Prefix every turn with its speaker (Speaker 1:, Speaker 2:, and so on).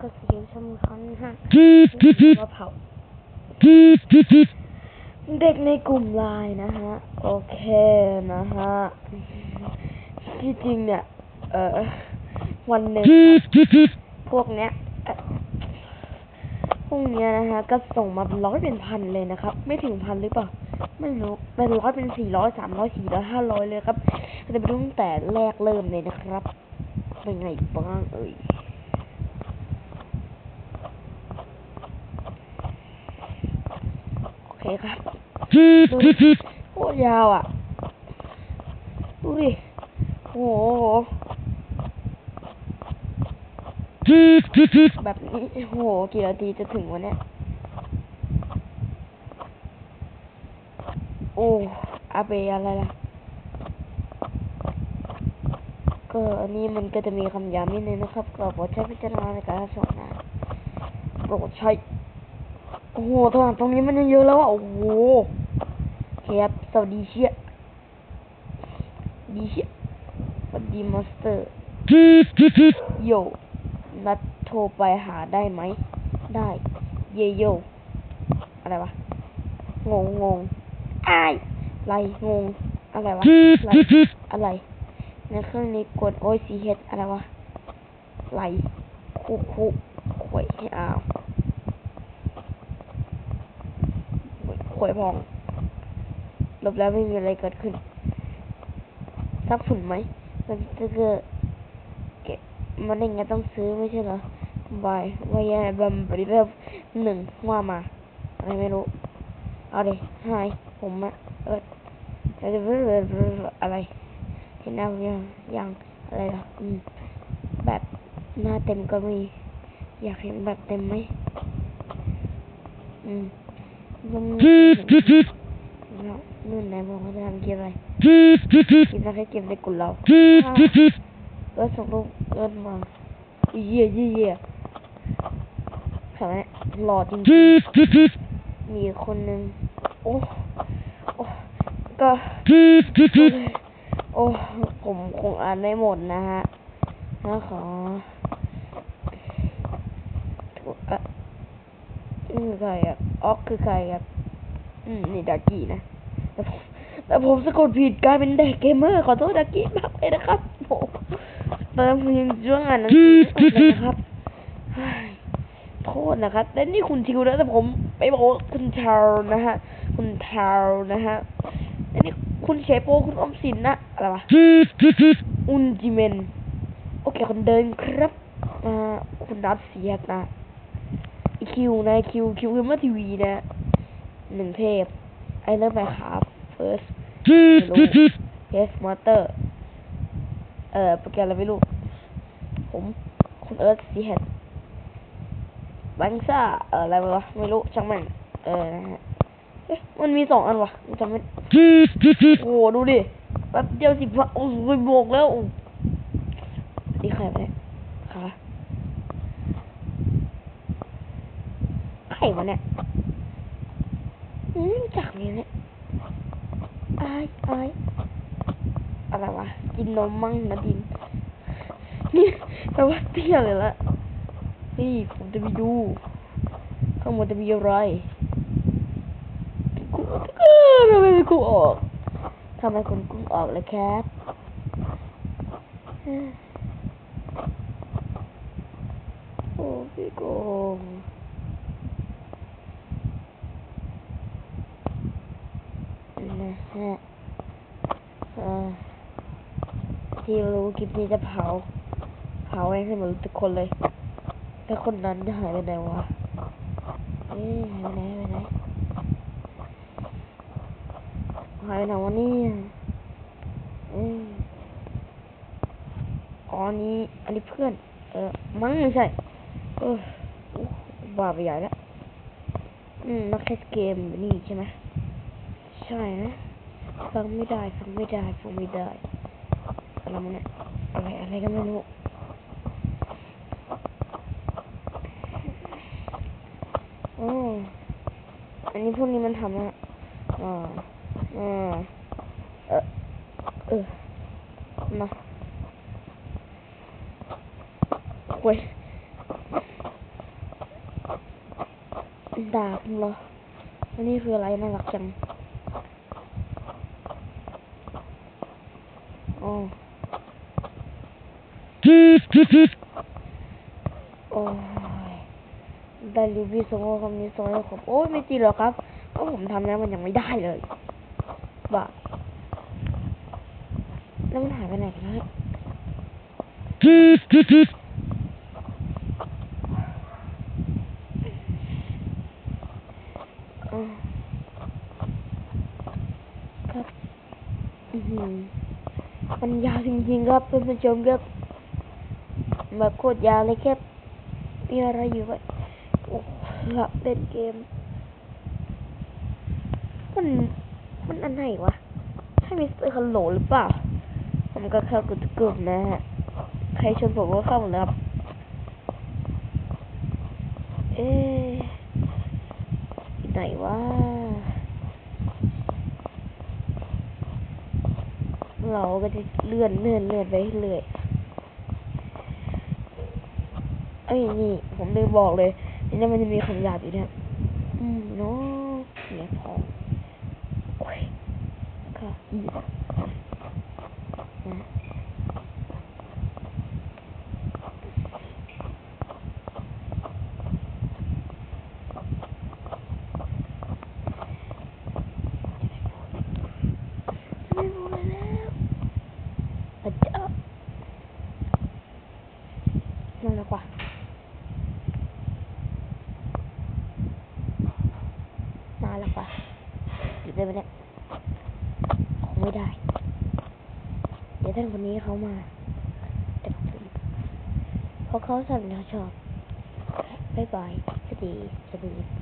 Speaker 1: ก็เสียงสำคัญฮะมาเผาเด็กในกลุ่มไลน์นะฮะ โอเคนะฮะ ที่จริงเนี่ย เออวันหนึ่งพวกเนี้ยพวกเนี้ยนะฮะ ก็ส่งมาเป็นร้อยเป็นพันเลยนะครับ ไม่ถึงพันหรือเปล่า ไม่รู้เป็นร้อยเป็นสี่ร้อยสามร้อยสี่ร้อยห้าร้อยเลยครับจะไปตั้งแต่แรกเริ่มเลยนะครับ เป็นไงบ้างเอ่ย โอเครับโคตรยาวอะ ดูดิ โอ้โห แบบนี้ โอ้โห กี่นาทีจะถึงวันเนี้ยโอ้อาเบอะไรล่ะ ก็อันนี้มันก็จะมีคำย้ำนิดนึงนะครับ ก็โปรดใช้พิจารณาในการรับชมนะโปรดใช้ อ้โหทางตรงนี้มันยังเยอะแล้วอะ โอ้โหเฮียบสวัสดีเชียดีเชียสวัสดีมาสเตอร์โยนัดโทรไปหาได้ไหม ได้ เยโย อะไรวะ งงงงอายไร งง อะไรวะไร อะไร ในเครื่องนี้กด o c h อะไรวะไหลคุคุขวยให้อ้าว ขวยพองลบแล้วไม่มีอะไรเกิดขึ้นซับฝุ่นไหม มันจะเกิดเก็บมันเองก็ต้องซื้อไม่ใช่เหรอบายวายาบัมบริเวณหนึ่งว่ามา อะไรไม่รู้ เอาดิหายผมอะเอออะไรเห็นหน้าผมยังยังอะไรล่ะอืมแบบหน้าเต็มก็มี อยากเห็นแบบเต็มไหมอืม มันนู่นไหนบอกว่าจะทำเกมอะไรกินแล้วแค่เกมในกลุ่มเราอ้าวเออส่งรูปเอินมาเยี่ยเยี่ยเยี่ยทำไมหล่อจริงมีคนหนึ่งโอ้โอ้ก็โอ้ผมคงอ่านไม่หมดนะฮะนะขอ คือใครอะออกคือใครครับ อืมนี่ดากี้นะ แต่ผมแต่ผมสะกดผิดกลายเป็นเด็กเกมเมอร์ขอโทษดากี้มากเลยนะครับโอ้ตอนนั้นผมยังช่วงอ่านหนังสือไม่ออกเลยนะครับเฮ้ยโทษนะครับแต่นี่คุณทิวนะแต่ผมไปบอกว่าคุณทาวนะฮะ คุณทาวนะฮะอันนี้คุณเชโปคุณออมสินนะอะไรวะอุนจิเมน โอเคคนเดินครับอ่าคุณนัดเสียกนะอี คิวนะคิวคิวคือมาทีวีนะหนึ่งเทพไอเลิฟไปครับเฟิร์สเฮสมอเตอร์ เอ่อโปรแกรมอะไรไม่รู้ ผมคุณเอิร์ธซีเฮดบังซ่าเอ่ออะไรวะไม่รู้ช่างมันเออนะฮะเอ๊ะมันมีสองอันวะจำไม่โอ้โหดูดิแป๊บเดียวสิบวะโอ้โหบวกแล้วนี่ใครไปเนี่ยค่ะใค รวะเนี่ยอืมจักนี่เนี่ยอายอายอะไรวะ กินนมมั่งนะดิน นี่แปลว่าเตี้ยเลยละนี่ผมจะไปดู ข้างบนจะมีอะไรกูทำไมไม่กูออกทำไมคุณกุ้งออกเลยครับโอ้พี่โกงนะฮะเอ่อ ที่รู้คลิปนี้จะเผา เผาให้หมดทุกคนเลย แต่คนนั้นจะหายไปไหนวะเอ๊ะหายไปไหนหายไปไหนหายไปไหนวะนี่เอ้ยอ๋ออันนี้ อันนี้เพื่อน เออมั้งไม่ใช่ เอออู้บ้าไปใหญ่แล้วอืมนักแคสเกมนี่ใช่ไหมใช่นะฟังไม่ได้ฟังไม่ได้ฟังไม่ได้ อะไรมันเนี่ยอะไรอะไรก็ไม่รู้อ้อันนี้พวกนี้มันทำอะอ่าอ่าเออเออมาเว้ยดาบเหรออันนี้คืออะไรน่ารักจังอ๋อ โอ้ยได้รีวิวสองคำนี้สองคำโอ้ยไม่จริงหรอกครับเพราะผมทำแล้วมันยังไม่ได้เลยบ้าแล้วมันหายไปไหนกันแล้วอ๋อครับอือหือมันยาวจริงๆครับเพื่อนผู้ชมครับ แบบโคตรยาวเลยแครับมีอะไรอยู่วะโอ้หลับเล่นเกม มัน มันอันไหนวะใช่มิสเตอร์คัลโหลหรือเปล่า ผมก็เข้ากุกลุ่มนะฮะ ใครชวนผมก็เข้าหมดเลยครับ เอ๊ะไหนวะเราก็จะเลื่อนเลื่อนเลื่อนไปเรื่อย เอ้ยนี่ ผมลืมบอกเลยนี่มันจะมีคำหยาบอยู่เนะอืมเนาะเนี่ยพอโอ้ยค่ะอีกนะไม่รู้เลยแล้วพระเจ้านั่นแหละกว่า มาแล้วปะหยุด ได้ไหมเนี่ยคงไม่ได้ เดี๋ยวท่านคนนี้เขามาเพราะเขาสั่นเราชอบบ๊ายบายสวัสดีสวัสดี